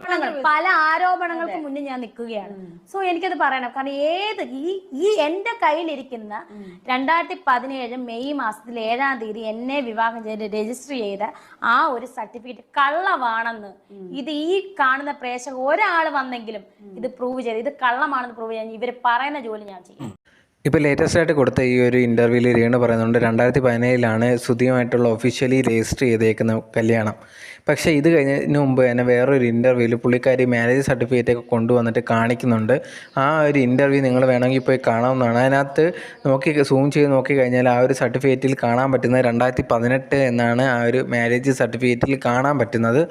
ആരോപണങ്ങൾ പല ആരോപണങ്ങൾക്ക് മുന്നിൽ ഞാൻ നിൽക്കുകയാണ്. സോ എനിക്കത് പറയണം. കാരണം ഏത് ഈ ഈ എന്റെ കയ്യിലിരിക്കുന്ന രണ്ടായിരത്തി പതിനേഴ് മെയ് മാസത്തിൽ ഏഴാം തീയതി എന്നെ വിവാഹം ചെയ്ത് രജിസ്റ്റർ ചെയ്ത ആ ഒരു സർട്ടിഫിക്കറ്റ് കള്ളമാണെന്ന് ഇത് ഈ കാണുന്ന പ്രേക്ഷകർ ഒരാൾ വന്നെങ്കിലും ഇത് പ്രൂവ് ചെയ്ത് ഇത് കള്ളമാണെന്ന് പ്രൂവ് ചെയ്യാൻ ഇവർ പറയുന്ന ജോലി ഞാൻ ചെയ്യും. ഇപ്പോൾ ലേറ്റസ്റ്റ് ആയിട്ട് കൊടുത്ത ഈ ഒരു ഇന്റർവ്യൂവിൽ രേണു പറയുന്നുണ്ട് രണ്ടായിരത്തി പതിനേഴിലാണ് സുധിയുമായിട്ടുള്ള ഒഫീഷ്യലി രജിസ്റ്റർ ചെയ്തേക്കുന്ന കല്യാണം. പക്ഷേ ഇത് കഴിഞ്ഞതിന് മുമ്പ് തന്നെ വേറൊരു ഇന്റർവ്യൂവിൽ പുള്ളിക്കാരി മാരേജ് സർട്ടിഫിക്കറ്റ് ഒക്കെ കൊണ്ടുവന്നിട്ട് കാണിക്കുന്നുണ്ട്. ആ ഒരു ഇന്റർവ്യൂ നിങ്ങൾ വേണമെങ്കിൽ പോയി കാണാവുന്നതാണ്. അതിനകത്ത് നോക്കി സൂം ചെയ്ത് നോക്കി കഴിഞ്ഞാൽ ആ ഒരു സർട്ടിഫിക്കറ്റിൽ കാണാൻ പറ്റുന്നത് രണ്ടായിരത്തി പതിനെട്ട് എന്നാണ് ആ ഒരു മാരേജ് സർട്ടിഫിക്കറ്റിൽ കാണാൻ പറ്റുന്നത്.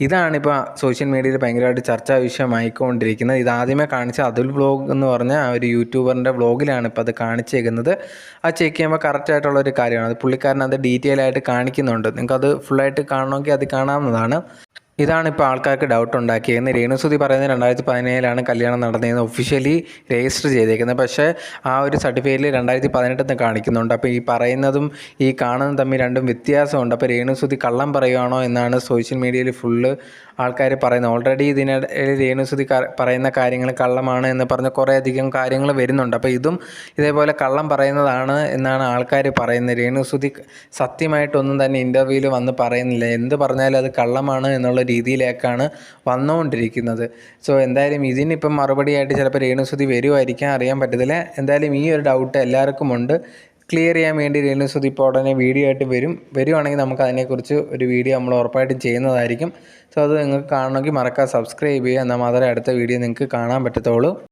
ഇതാണിപ്പോൾ സോഷ്യൽ മീഡിയയിൽ ഭയങ്കരമായിട്ട് ചർച്ചാ വിഷയമായിക്കൊണ്ടിരിക്കുന്നത്. ഇത് ആദ്യമേ കാണിച്ച അതുൽ വ്ലോഗ് എന്ന് പറഞ്ഞ ആ ഒരു യൂട്യൂബറിന്റെ വ്ലോഗിലാണ് ഇപ്പോൾ അത് കാണിച്ചേക്കുന്നത്. ആ ചെക്ക് ചെയ്യുമ്പോൾ കറക്റ്റായിട്ടുള്ള ഒരു കാര്യമാണ്. അത് പുള്ളിക്കാരൻ അത് ഡീറ്റെയിൽ ആയിട്ട് കാണിക്കുന്നുണ്ട്. നിങ്ങൾക്കത് ഫുള്ളായിട്ട് കാണണമെങ്കിൽ അത് കാണാവുന്നതാണ്. ഇതാണ് ഇപ്പോൾ ആൾക്കാർക്ക് ഡൗട്ട് ഉണ്ടാക്കിയത് രേണുസുതി പറയുന്നത് രണ്ടായിരത്തി പതിനേഴിലാണ് കല്യാണം നടന്നതെന്ന് ഒഫീഷ്യലി രജിസ്റ്റർ ചെയ്തേക്കുന്നത്. പക്ഷേ ആ ഒരു സർട്ടിഫിക്കറ്റിൽ രണ്ടായിരത്തി പതിനെട്ടെന്ന് കാണിക്കുന്നുണ്ട്. അപ്പോൾ ഈ പറയുന്നതും ഈ കാണുന്നതും തമ്മിൽ രണ്ടും വ്യത്യാസമുണ്ട്. അപ്പോൾ രേണുസുതി കള്ളം പറയുകയാണോ എന്നാണ് സോഷ്യൽ മീഡിയയിൽ ഫുള്ള് ആൾക്കാർ പറയുന്നത്. ഓൾറെഡി ഇതിനിടയിൽ രേണുസുതി പറയുന്ന കാര്യങ്ങൾ കള്ളമാണ് എന്ന് പറഞ്ഞ് കുറേയധികം കാര്യങ്ങൾ വരുന്നുണ്ട്. അപ്പോൾ ഇതും ഇതേപോലെ കള്ളം പറയുന്നതാണ് എന്നാണ് ആൾക്കാർ പറയുന്നത്. രേണുസുതി സത്യമായിട്ടൊന്നും തന്നെ ഇന്റർവ്യൂവിൽ വന്ന് പറയുന്നില്ല. എന്ത് പറഞ്ഞാലും അത് കള്ളമാണ് എന്നുള്ള രീതിയിലേക്കാണ് വന്നുകൊണ്ടിരിക്കുന്നത്. സോ എന്തായാലും ഇതിനിപ്പം മറുപടിയായിട്ട് ചിലപ്പോൾ രേണുസുതി വരുമായിരിക്കാം അറിയാൻ പറ്റത്തില്ല. എന്തായാലും ഈ ഒരു ഡൗട്ട് എല്ലാവർക്കും ഉണ്ട്. ക്ലിയർ ചെയ്യാൻ വേണ്ടി രേണു സുതി ഇപ്പോൾ ഉടനെ വീഡിയോ ആയിട്ട് വരും. വരുവാണെങ്കിൽ നമുക്ക് അതിനെക്കുറിച്ച് ഒരു വീഡിയോ നമ്മൾ ഉറപ്പായിട്ടും ചെയ്യുന്നതായിരിക്കും. സോ അത് നിങ്ങൾക്ക് കാണണമെങ്കിൽ മറക്കാതെ സബ്സ്ക്രൈബ് ചെയ്യുക. എന്നാൽ മാത്രമേ അടുത്ത വീഡിയോ നിങ്ങൾക്ക് കാണാൻ പറ്റത്തുള്ളൂ.